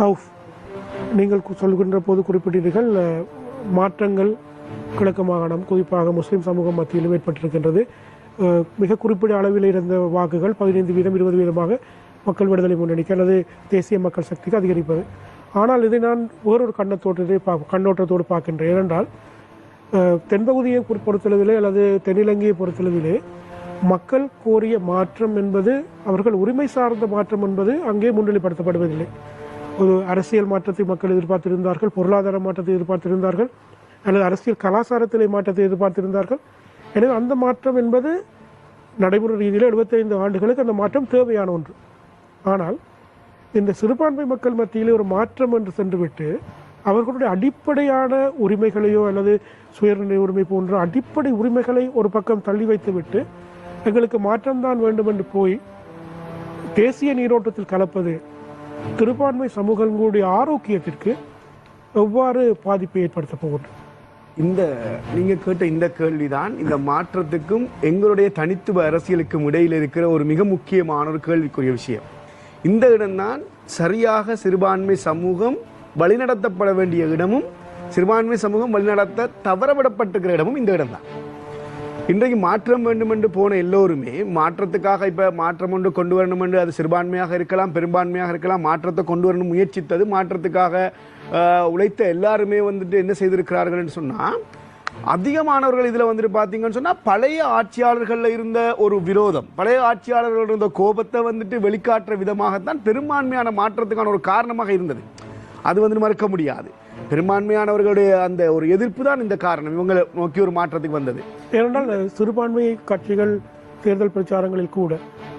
ஹவுஃப் நீங்கள் சொல்கின்ற போது குறிப்பிட்டீர்கள் மாற்றங்கள் கிழக்கு மாகாணம் குறிப்பாக முஸ்லீம் சமூகம் மத்தியிலும் ஏற்பட்டிருக்கின்றது. மிக குறிப்பிட்ட அளவில் இருந்த வாக்குகள் பதினைந்து வீதம் இருபது வீதமாக மக்கள் விடுதலை முன்னணிக்கு அல்லது தேசிய மக்கள் சக்திக்கு அதிகரிப்பது. ஆனால் இதை நான் வேறொரு கண்ணத்தோட்டத்தை பா கண்ணோட்டத்தோடு பார்க்கின்றேன். ஏனென்றால் தென்பகுதியை பொறுத்தளவிலே அல்லது தென்னிலங்கையை பொறுத்தளவிலே மக்கள் கோரிய மாற்றம் என்பது அவர்கள் உரிமை சார்ந்த மாற்றம் என்பது அங்கே முன்னிலைப்படுத்தப்படுவதில்லை. ஒரு அரசியல் மாற்றத்தை மக்கள் எதிர்பார்த்திருந்தார்கள் பொருளாதார மாற்றத்தை எதிர்பார்த்திருந்தார்கள் அல்லது அரசியல் கலாச்சாரத்திலே மாற்றத்தை எதிர்பார்த்திருந்தார்கள். எனவே அந்த மாற்றம் என்பது நடைமுறை ரீதியில் 75 ஆண்டுகளுக்கு அந்த மாற்றம் தேவையான ஒன்று. ஆனால் இந்த சிறுபான்மை மக்கள் மத்தியிலே ஒரு மாற்றம் என்று சென்றுவிட்டு அவர்களுடைய அடிப்படையான உரிமைகளையோ அல்லது சுயநிலை உரிமை போன்ற அடிப்படை உரிமைகளை ஒரு பக்கம் தள்ளி வைத்துவிட்டு எங்களுக்கு மாற்றம்தான் வேண்டும் என்று போய் தேசிய நீரோட்டத்தில் கலப்பது சிறுபான்மை சமூகங்களுடைய ஆரோக்கியத்திற்கு எவ்வாறு பாதிப்பை ஏற்படுத்த போகின்றது இந்த நீங்க கேட்ட இந்த கேள்விதான் இந்த மாற்றத்துக்கும் எங்களுடைய தனித்துவ அரசியலுக்கும் இடையில் இருக்கிற ஒரு மிக முக்கியமான ஒரு கேள்விக்குரிய விஷயம். இந்த இடம்தான் சரியாக சிறுபான்மை சமூகம் வழிநடத்தப்பட வேண்டிய இடமும் சிறுபான்மை சமூகம் வழிநடத்த தவறவிடப்பட்டிருக்கிற இடமும் இந்த இடம்தான். இன்றைக்கு மாற்றம் வேண்டும் என்று போன எல்லோருமே மாற்றத்துக்காக இப்ப மாற்றம் ஒன்று கொண்டு வரணும் என்று அது சிறுபான்மையாக இருக்கலாம் பெரும்பான்மையாக இருக்கலாம் மாற்றத்தை கொண்டு வரணும் முயற்சித்தது மாற்றத்துக்காக உழைத்த எல்லாருமே வந்துட்டு என்ன செய்திருக்கிறார்கள் என்று சொன்னா அதிகமானவர்கள் இதுல வந்துட்டு பாத்தீங்கன்னு சொன்னா பழைய ஆட்சியாளர்களில் இருந்த ஒரு விரோதம் பழைய ஆட்சியாளர்கள் இருந்த கோபத்தை வந்துட்டு வெளிக்காட்டுற விதமாகத்தான் பெரும்பான்மையான மாற்றத்துக்கான ஒரு காரணமாக இருந்தது. அது வந்து மறுக்க முடியாது. பெரும்பான்மையானவர்களுடைய அந்த ஒரு எதிர்ப்பு தான் இந்த காரணம். இவங்களை நோக்கி ஒரு மாற்றத்துக்கு வந்தது. ஏனென்றால் சிறுபான்மை கட்சிகள் தேர்தல் பிரச்சாரங்களில் கூட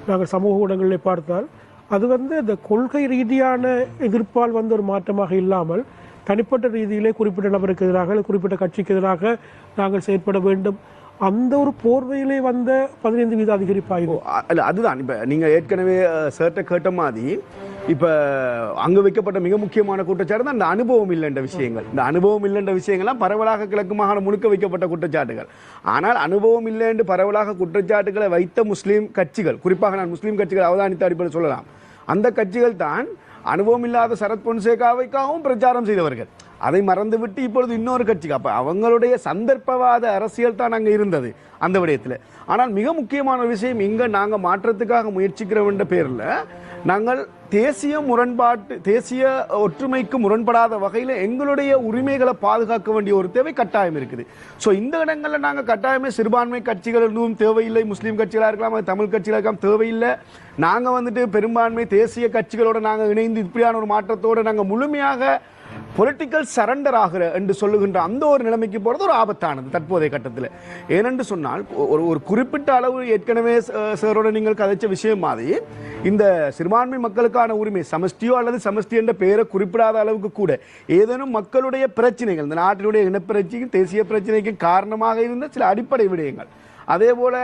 நாங்கள் சமூக ஊடகங்களில் பார்த்தால் அது வந்து அந்த கொள்கை ரீதியான எதிர்ப்பால் வந்த ஒரு மாற்றமாக இல்லாமல் தனிப்பட்ட ரீதியிலே குறிப்பிட்ட நபருக்கு எதிராக குறிப்பிட்ட கட்சிக்கு எதிராக நாங்கள் செயற்பட வேண்டும். அந்த ஒரு போர்வையிலே வந்த பதினைந்து வீத அதிகரிப்பாயுது. அ- இல்ல அதுதான். இப்ப நீங்க ஏற்கனவே சேர்ட்ட கேட்ட மாதிரி இப்போ அங்கு வைக்கப்பட்ட மிக முக்கியமான குற்றச்சாட்டு தான் இந்த அனுபவம் இல்லைன்ற விஷயங்கள். இந்த அனுபவம் இல்லைன்ற விஷயங்கள்லாம் பரவலாக கிழக்கு மாகாணம் முழுக்க வைக்கப்பட்ட குற்றச்சாட்டுகள். ஆனால் அனுபவம் இல்லை என்று பரவலாக குற்றச்சாட்டுகளை வைத்த முஸ்லீம் கட்சிகள் குறிப்பாக நான் முஸ்லீம் கட்சிகள் அவதானித்த அடிப்படையில் சொல்லலாம். அந்த கட்சிகள் தான் அனுபவம் இல்லாத சரத் பொன்சேகாவைக்காகவும் பிரச்சாரம் செய்தவர்கள். அதை மறந்துவிட்டு இப்பொழுது இன்னொரு கட்சிக்கு அப்போ அவங்களுடைய சந்தர்ப்பவாத அரசியல் தான் அங்கே இருந்தது அந்த விடயத்தில். ஆனால் மிக முக்கியமான விஷயம் இங்கே நாங்கள் மாற்றத்துக்காக முயற்சிக்கிறோம் பேரில் நாங்கள் தேசிய முரண்பாட்டு தேசிய ஒற்றுமைக்கு முரண்படாத வகையில் எங்களுடைய உரிமைகளை பாதுகாக்க வேண்டிய ஒரு தேவை கட்டாயம் இருக்குது. ஸோ இந்த இடங்களில் நாங்கள் கட்டாயமே சிறுபான்மை கட்சிகள் எதுவும் தேவையில்லை முஸ்லீம் கட்சிகளாக இருக்கலாம் அது தமிழ் கட்சிகளாக இருக்கலாம் தேவையில்லை. நாங்கள் வந்துட்டு பெரும்பான்மை தேசிய கட்சிகளோட நாங்கள் இணைந்து இப்படியான ஒரு மாற்றத்தோடு நாங்கள் முழுமையாக பொலிட்டிக்கல் சரண்டர் ஆகிற என்று சொல்லுகின்ற அந்த ஒரு நிலைமைக்கு போகிறது ஒரு ஆபத்தானது தற்போதைய கட்டத்தில். ஏனென்று சொன்னால் ஒரு ஒரு குறிப்பிட்ட அளவு ஏற்கனவே ச- சாரோட நீங்கள் கதைச்ச விஷயம் மாதிரி இந்த சிறுபான்மை மக்களுக்கான உரிமை சமஷ்டியோ அல்லது சமஷ்டி என்ற பெயரை குறிப்பிடாத அளவுக்கு கூட ஏதேனும் மக்களுடைய பிரச்சனைகள் இந்த நாட்டினுடைய இனப்பிரச்சனைக்கும் தேசிய பிரச்சனைக்கும் காரணமாக இருந்த சில அடிப்படை விடயங்கள் அதே போல்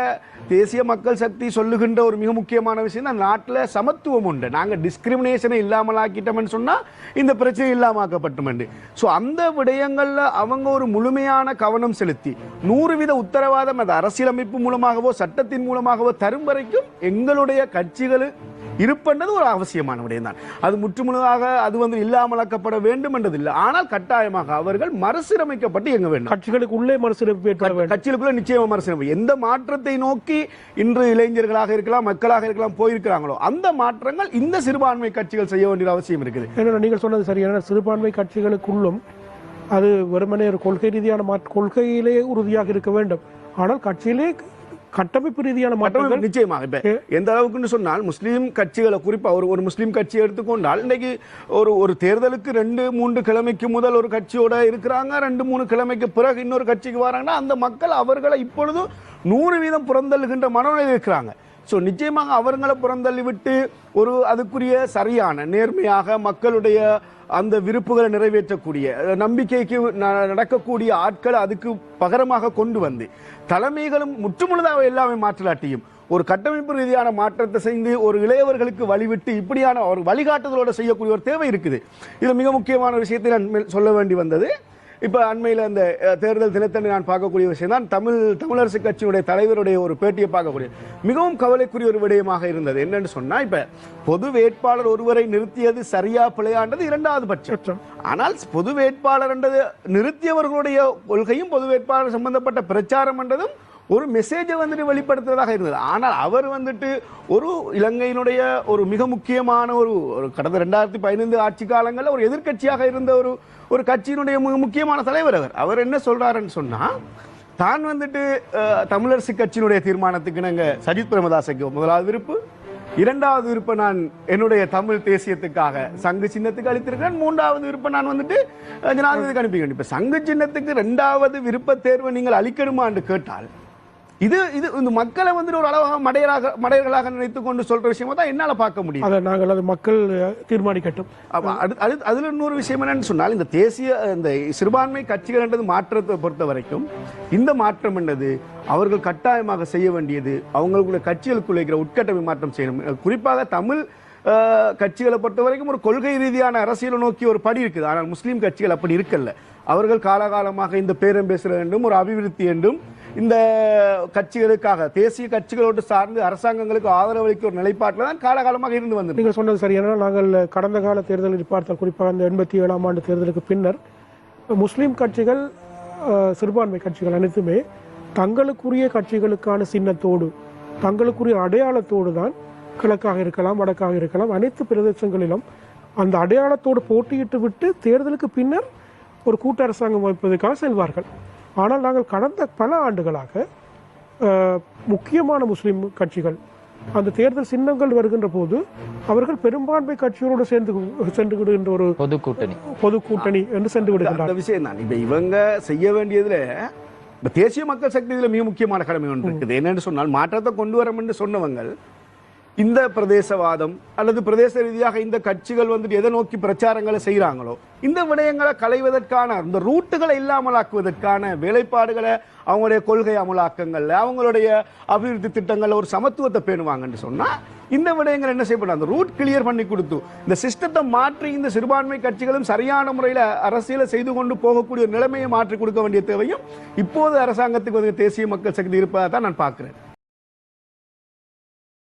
தேசிய மக்கள் சக்தி சொல்லுகின்ற ஒரு மிக முக்கியமான விஷயம் தான் நாட்டில் சமத்துவம் உண்டு. நாங்கள் டிஸ்கிரிமினேஷனை இல்லாமல் ஆக்கிட்டோம்னு சொன்னால் இந்த பிரச்சனை இல்லாமல் ஆக்கப்பட்டோம்ண்டு ஸோ அந்த விடயங்களில் அவங்க ஒரு முழுமையான கவனம் செலுத்தி நூறு வீத உத்தரவாதம் அது அரசியலமைப்பு மூலமாகவோ சட்டத்தின் மூலமாகவோ தரும் வரைக்கும் எங்களுடைய கட்சிகள் இருப்பது ஒரு அவசியமான விடயம் தான். அது முற்றுமுழுதாக அது வந்து இல்லாமலாக்கப்பட வேண்டும் என்றதில்லை ஆனால் கட்டாயமாக அவர்கள் மறுசீரமைக்கப்பட்டு எங்க வேண்டும். கட்சிகளுக்கு உள்ளே மறுசீரமைப்பு ஏற்பட வேண்டும். கட்சிகளுக்குள்ள நிச்சயமா மறுசீரமைப்பு. எந்த மாற்றத்தை நோக்கி இன்று இளைஞர்களாக இருக்கலாம் மக்களாக இருக்கலாம் போயிருக்கிறாங்களோ அந்த மாற்றங்கள் இந்த சிறுபான்மை கட்சிகள் செய்ய வேண்டிய அவசியம் இருக்குது. ஏன்னா நீங்கள் சொன்னது சரி. ஏன்னா சிறுபான்மை கட்சிகளுக்குள்ளும் அது வெறுமனே ஒரு கொள்கை ரீதியான மாற்ற கொள்கையிலே உறுதியாக இருக்க வேண்டும். ஆனால் கட்சியிலே கட்டமைப்பு ரீதியான மாற்றங்கள்? நிச்சயமாக. இப்ப எந்த அளவுக்குன்னு சொன்னால் முஸ்லீம் கட்சிகளை குறிப்பா ஒரு ஒரு முஸ்லீம் கட்சியை எடுத்துக்கொண்டால் இன்னைக்கு ஒரு ஒரு தேர்தலுக்கு ரெண்டு மூன்று கிழமைக்கு முதல் ஒரு கட்சியோட இருக்கிறாங்க ரெண்டு மூணு கிழமைக்கு பிறகு இன்னொரு கட்சிக்கு வராங்கன்னா அந்த மக்கள் அவர்களை இப்பொழுது நூறு வீதம் புறந்தள்ளுகின்ற மனநிலையில் இருக்கிறாங்க. ஸோ நிச்சயமாக அவர்களை புறந்தள்ளி விட்டு ஒரு அதுக்குரிய சரியான நேர்மையாக மக்களுடைய அந்த விருப்புகளை நிறைவேற்றக்கூடிய நம்பிக்கைக்கு ந- நடக்கக்கூடிய ஆட்களை அதுக்கு பகரமாக கொண்டு வந்து தலைமைகளும் முற்றுமுழுதாக எல்லாமே மாற்றலாட்டியும் ஒரு கட்டமைப்பு ரீதியான மாற்றத்தை செய்து ஒரு இளையவர்களுக்கு வழிவிட்டு இப்படியான ஒரு வழிகாட்டுதலோடு செய்யக்கூடிய ஒரு தேவை இருக்குது. இது மிக முக்கியமான விஷயத்தை நான் சொல்ல வேண்டி வந்தது. இப்ப அண்மையில அந்த தேர்தல் தினத்தன்று நான் பார்க்கக்கூடிய விஷயம் தான் தமிழ் தமிழரசு கட்சியினுடைய தலைவருடைய ஒரு பேட்டியை பார்க்கக்கூடிய. மிகவும் கவலைக்குரிய ஒரு விடயமாக இருந்தது. என்னன்னு சொன்னா இப்ப பொது வேட்பாளர் ஒருவரை நிறுத்தியது சரியா பிழையாண்டது இரண்டாவது பட்சம். பட்சம். ஆனால் பொது வேட்பாளர் என்றது நிறுத்தியவர்களுடைய கொள்கையும் பொது வேட்பாளர் சம்பந்தப்பட்ட பிரச்சாரம் என்றதும் ஒரு மெசேஜை வந்துட்டு வெளிப்படுத்துவதாக இருந்தது. ஆனால் அவர் வந்துட்டு ஒரு இலங்கையினுடைய ஒரு மிக முக்கியமான ஒரு ஒரு கடந்த ரெண்டாயிரத்தி பதினைந்து ஆட்சி காலங்களில் ஒரு எதிர்க்கட்சியாக இருந்த ஒரு ஒரு கட்சியினுடைய மிக முக்கியமான தலைவர் அவர். அவர் என்ன சொல்றாருன்னு சொன்னால் தான் வந்துட்டு தமிழரசு கட்சியினுடைய தீர்மானத்துக்கு நாங்கள் சஜித் பிரேமதாசைக்கு முதலாவது விருப்பு இரண்டாவது விருப்பம் நான் என்னுடைய தமிழ் தேசியத்துக்காக சங்கு சின்னத்துக்கு அளித்திருக்கிறேன். மூன்றாவது விருப்பம் நான் வந்துட்டு ஜனாதிபதிக்கு அனுப்பி இப்போ சங்கு சின்னத்துக்கு ரெண்டாவது விருப்ப தேர்வை நீங்கள் அளிக்கணுமா என்று கேட்டால் இது இது இந்த மக்களை வந்துட்டு ஒரு அளவாக மடையராக மடையர்களாக நினைத்துக் கொண்டு சொல்ற விஷயமா தான் என்னால பார்க்க முடியும். அதை நாங்கள் அது மக்கள் தீர்மானிக்கட்டும். அது அது அதுல இன்னொரு விஷயம் என்னன்னு சொன்னால் இந்த தேசிய இந்த சிறுபான்மை கட்சிகள் என்றது மாற்றத்தை பொறுத்த வரைக்கும் இந்த மாற்றம் என்னது? அவர்கள் கட்டாயமாக செய்ய வேண்டியது அவங்களுக்குள்ள கட்சிகளுக்குள்ள இருக்கிற உட்கட்டமை மாற்றம் செய்யணும். குறிப்பாக தமிழ் கட்சிகளை பொறுத்த வரைக்கும் ஒரு கொள்கை ரீதியான அரசியலை நோக்கி ஒரு படி இருக்குது. ஆனால் முஸ்லீம் கட்சிகள் அப்படி இருக்கல்ல. அவர்கள் காலகாலமாக இந்த பேரம் பேசுகிற என்றும் ஒரு அபிவிருத்தி என்றும் இந்த கட்சிகளுக்காக தேசிய கட்சிகளோடு சார்ந்து அரசாங்கங்களுக்கு ஆதரவளிக்க ஒரு நிலைப்பாட்டில் தான் காலகாலமாக இருந்து வந்தது நீங்கள் சொன்னது சரியான நாங்கள் கடந்த கால தேர்தலில் பார்த்தால் குறிப்பாக அந்த எண்பத்தி ஏழாம் ஆண்டு தேர்தலுக்கு பின்னர் முஸ்லீம் கட்சிகள் சிறுபான்மை கட்சிகள் அனைத்துமே தங்களுக்குரிய கட்சிகளுக்கான சின்னத்தோடு தங்களுக்குரிய அடையாளத்தோடு தான் கிழக்காக இருக்கலாம் வடக்காக இருக்கலாம் அனைத்து பிரதேசங்களிலும் அந்த அடையாளத்தோடு போட்டியிட்டு விட்டு தேர்தலுக்கு பின்னர் ஒரு கூட்டு அரசாங்கம் அமைப்பதற்காக செல்வார்கள். ஆனால் நாங்கள் கடந்த பல ஆண்டுகளாக முக்கியமான முஸ்லிம் கட்சிகள் அந்த தேர்தல் சின்னங்கள் வருகின்ற போது அவர்கள் பெரும்பான்மை கட்சிகளோடு சேர்ந்து சென்று விடுகின்ற ஒரு பொது கூட்டணி பொது கூட்டணி என்று சென்று விடுகின்றார் அந்த விஷயம் தான். இப்ப இவங்க செய்ய வேண்டியதுல இப்ப தேசிய மக்கள் சக்தி இதுல மிக முக்கியமான கடமை ஒன்று இருக்குது. என்னன்னு சொன்னால் மாற்றத்தை கொண்டு வரோம் என்று சொன்னவங்க இந்த பிரதேசவாதம் அல்லது பிரதேச ரீதியாக இந்த கட்சிகள் வந்துட்டு எதை நோக்கி பிரச்சாரங்களை செய்கிறாங்களோ இந்த விடயங்களை களைவதற்கான இந்த ரூட்டுகளை இல்லாமலாக்குவதற்கான வேலைப்பாடுகளை அவங்களுடைய கொள்கை அமலாக்கங்கள் அவங்களுடைய அபிவிருத்தி திட்டங்களில் ஒரு சமத்துவத்தை பேணுவாங்கன்னு சொன்னால் இந்த விடயங்கள் என்ன செய்யப்படும்? அந்த ரூட் கிளியர் பண்ணி கொடுத்து இந்த சிஸ்டத்தை மாற்றி இந்த சிறுபான்மை கட்சிகளும் சரியான முறையில் அரசியலை செய்து கொண்டு போகக்கூடிய நிலைமையை மாற்றி கொடுக்க வேண்டிய தேவையும் இப்போது அரசாங்கத்துக்கு வந்து தேசிய மக்கள் சக்தி இருப்பதாக தான் நான் பார்க்குறேன்.